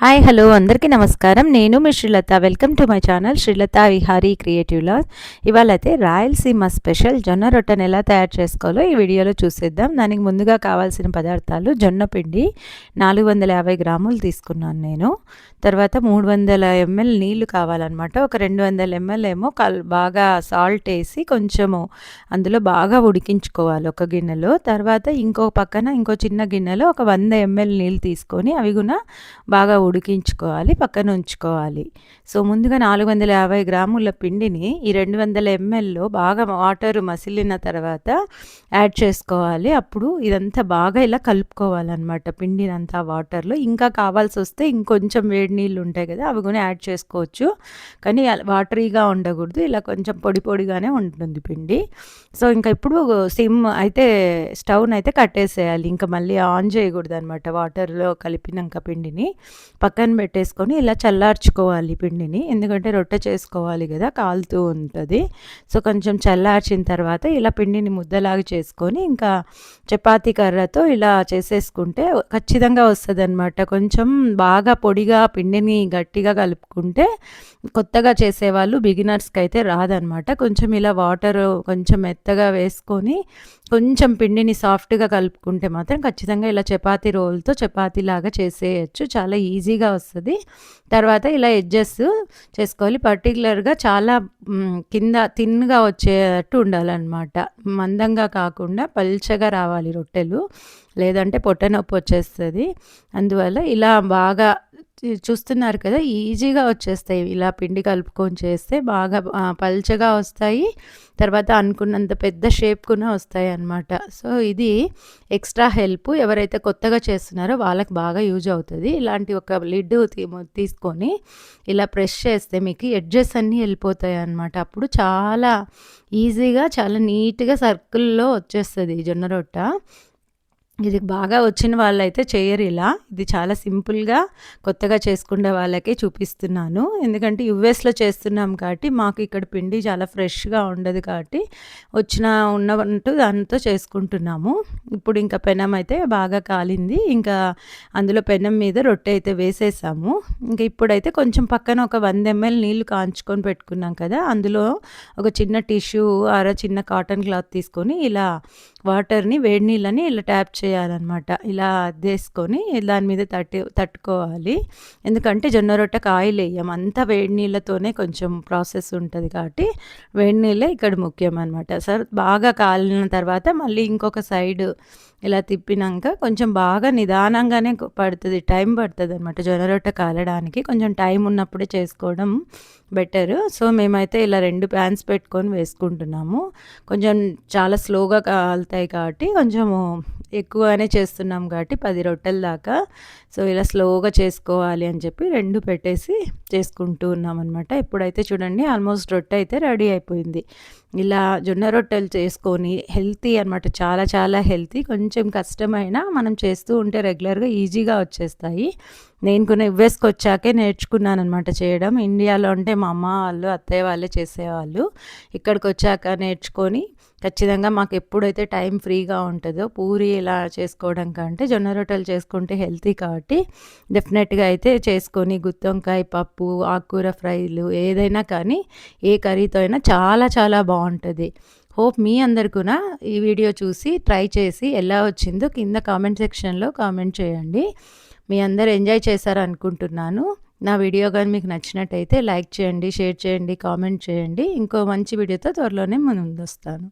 Hi hello అందరికీ నమస్కారం. నేను మీ Srilatha. Welcome to my channel Srilatha Vihari creative laws. ఇవాళ అయితే రాయలసీమ స్పెషల్ జొన్న రొట్టెను ఎలా తయారు చేసుకోవాలో ఈ వీడియోలో చూసేద్దాం. దానికి ముందుగా కావాల్సిన పదార్థాలు జొన్న పిండి నాలుగు వందల యాభై గ్రాములు తీసుకున్నాను నేను. తర్వాత మూడు వందల ఎంఎల్ నీళ్ళు కావాలన్నమాట. ఒక రెండు వందల ఎంఎల్ ఏమో కల్ బాగా సాల్ట్ వేసి కొంచెము అందులో బాగా ఉడికించుకోవాలి ఒక గిన్నెలో. తర్వాత ఇంకో పక్కన ఇంకో చిన్న గిన్నెలో ఒక వంద ఎంఎల్ నీళ్ళు తీసుకొని అవి కూడా బాగా ఉడికించుకోవాలి పక్కన ఉంచుకోవాలి. సో ముందుగా నాలుగు వందల యాభై గ్రాముల పిండిని ఈ రెండు వందల ఎంఎల్లో బాగా వాటర్ మసిలిన తర్వాత యాడ్ చేసుకోవాలి. అప్పుడు ఇదంతా బాగా ఇలా కలుపుకోవాలన్నమాట పిండిని అంతా వాటర్లో. ఇంకా కావాల్సి వస్తే ఇంకొంచెం వేడి నీళ్ళు ఉంటాయి కదా అవి కూడా యాడ్ చేసుకోవచ్చు. కానీ వాటరీగా ఉండకూడదు ఇలా కొంచెం పొడి పొడిగానే ఉంటుంది పిండి. సో ఇంకా ఇప్పుడు సిమ్ అయితే స్టవ్ని అయితే కట్టేసేయాలి. ఇంకా మళ్ళీ ఆన్ చేయకూడదు అనమాట వాటర్లో కలిపినాక పిండిని. పక్కన పెట్టేసుకొని ఇలా చల్లార్చుకోవాలి పిండిని. ఎందుకంటే రొట్టె చేసుకోవాలి కదా కాలుతూ ఉంటుంది. సో కొంచెం చల్లార్చిన తర్వాత ఇలా పిండిని ముద్దలాగా చేసుకొని ఇంకా చపాతీ కర్రతో ఇలా చేసేసుకుంటే ఖచ్చితంగా వస్తుంది అనమాట కొంచెం బాగా పొడిగా పిండిని గట్టిగా కలుపుకుంటే కొత్తగా చేసేవాళ్ళు బిగినర్స్కి అయితే రాదనమాట కొంచెం ఇలా వాటర్ కొంచెం మెత్తగా వేసుకొని కొంచెం పిండిని సాఫ్ట్గా కలుపుకుంటే మాత్రం ఖచ్చితంగా ఇలా చపాతీ రోల్తో చపాతీ లాగా చేసేయచ్చు. చాలా ఈజీ ఈజీగా వస్తుంది. తర్వాత ఇలా ఎడ్జెస్ చేసుకోవాలి. పర్టికులర్గా చాలా కింద తిన్గా వచ్చేటట్టు ఉండాలన్నమాట. మందంగా కాకుండా పల్చగా రావాలి రొట్టెలు. లేదంటే పొట్ట నొప్పి వచ్చేస్తుంది. అందువల్ల ఇలా బాగా చూస్తున్నారు కదా ఈజీగా వచ్చేస్తాయి. ఇలా పిండి కలుపుకొని చేస్తే బాగా పల్చగా వస్తాయి. తర్వాత అనుకున్నంత పెద్ద షేప్ కూడా వస్తాయి అన్నమాట. సో ఇది ఎక్స్ట్రా హెల్ప్ ఎవరైతే కొత్తగా చేస్తున్నారో వాళ్ళకి బాగా యూజ్ అవుతుంది. ఇలాంటి ఒక లిడ్ తీసుకొని ఇలా ప్రెస్ చేస్తే మీకు ఎడ్జెస్ అన్నీ వెళ్ళిపోతాయి అన్నమాట. అప్పుడు చాలా ఈజీగా చాలా నీట్గా సర్కిల్లో వచ్చేస్తుంది జొన్న రొట్ట. ఇది బాగా వచ్చిన వాళ్ళైతే చేయరు ఇలా. ఇది చాలా సింపుల్గా కొత్తగా చేసుకునే వాళ్ళకే చూపిస్తున్నాను. ఎందుకంటే యుఎస్లో చేస్తున్నాం కాబట్టి మాకు ఇక్కడ పిండి చాలా ఫ్రెష్గా ఉండదు కాబట్టి వచ్చిన ఉన్నట్టు దానితో చేసుకుంటున్నాము. ఇప్పుడు ఇంకా పెనం అయితే బాగా కాలింది. ఇంకా అందులో పెనం మీద రొట్టె అయితే వేసేసాము. ఇంకా ఇప్పుడైతే కొంచెం పక్కన ఒక వంద ఎంఎల్ నీళ్ళు కాంచుకొని పెట్టుకున్నాం కదా అందులో ఒక చిన్న టిష్యూ అర చిన్న కాటన్ క్లాత్ తీసుకొని ఇలా వాటర్ని వేడి నీళ్ళని ఇలా ట్యాప్ చేయాలన్నమాట. ఇలా అద్దేసుకొని దాని మీద తట్టి తట్టుకోవాలి. ఎందుకంటే జొన్న రొట్టెకి ఆయిల్ వేయం. అంతా వేడి నీళ్ళతోనే కొంచెం ప్రాసెస్ ఉంటుంది కాబట్టి వేడి నీళ్ళే ఇక్కడ ముఖ్యం అనమాట సార్ బాగా కాలిన తర్వాత మళ్ళీ ఇంకొక సైడ్ ఇలా తిప్పినాక కొంచెం బాగా నిదానంగానే పడుతుంది టైం పడుతుంది అనమాట జొన్న రొట్టె కాలడానికి కొంచెం టైం ఉన్నప్పుడే చేసుకోవడం బెటర్. సో మేమైతే ఇలా రెండు ప్యాన్స్ పెట్టుకొని వేసుకుంటున్నాము. కొంచెం చాలా స్లోగా కాలుతాయి కాబట్టి కొంచెము ఎక్కువగానే చేస్తున్నాం కాబట్టి పది రొట్టెల దాకా. సో ఇలా స్లోగా చేసుకోవాలి అని చెప్పి రెండు పెట్టేసి చేసుకుంటూ ఉన్నాం అనమాట ఇప్పుడైతే చూడండి ఆల్మోస్ట్ రొట్టె అయితే రెడీ అయిపోయింది. ఇలా జొన్న రొట్టెలు చేసుకొని హెల్తీ అనమాట చాలా చాలా హెల్తీ. కొంచెం కష్టమైన మనం చేస్తూ ఉంటే రెగ్యులర్గా ఈజీగా వచ్చేస్తాయి. నేను కొన్ని యుఎస్కి వచ్చాకే నేర్చుకున్నాను అనమాట చేయడం. ఇండియాలో అంటే మా అమ్మ వాళ్ళు అత్తయ్య వాళ్ళే చేసేవాళ్ళు. ఇక్కడికి వచ్చాక నేర్చుకొని ఖచ్చితంగా మాకు ఎప్పుడైతే టైం ఫ్రీగా ఉంటుందో పూరి ఇలా చేసుకోవడం కంటే జొన్న రొట్టెలు చేసుకుంటే హెల్తీ కాబట్టి డెఫినెట్గా అయితే చేసుకొని గుత్తొంకాయ పప్పు ఆకుకూర ఫ్రైలు ఏదైనా కానీ ఏ కర్రీతో అయినా చాలా చాలా బాగుంటుంది. హోప్ మీ అందరు కూడా ఈ వీడియో చూసి ట్రై చేసి ఎలా వచ్చిందో కింద కామెంట్ సెక్షన్లో కామెంట్ చేయండి. మీ అందరు ఎంజాయ్ చేశారు అనుకుంటున్నాను నా వీడియో కానీ మీకు నచ్చినట్టయితే లైక్ చేయండి షేర్ చేయండి కామెంట్ చేయండి. ఇంకో మంచి వీడియోతో త్వరలోనే ముందు వస్తాను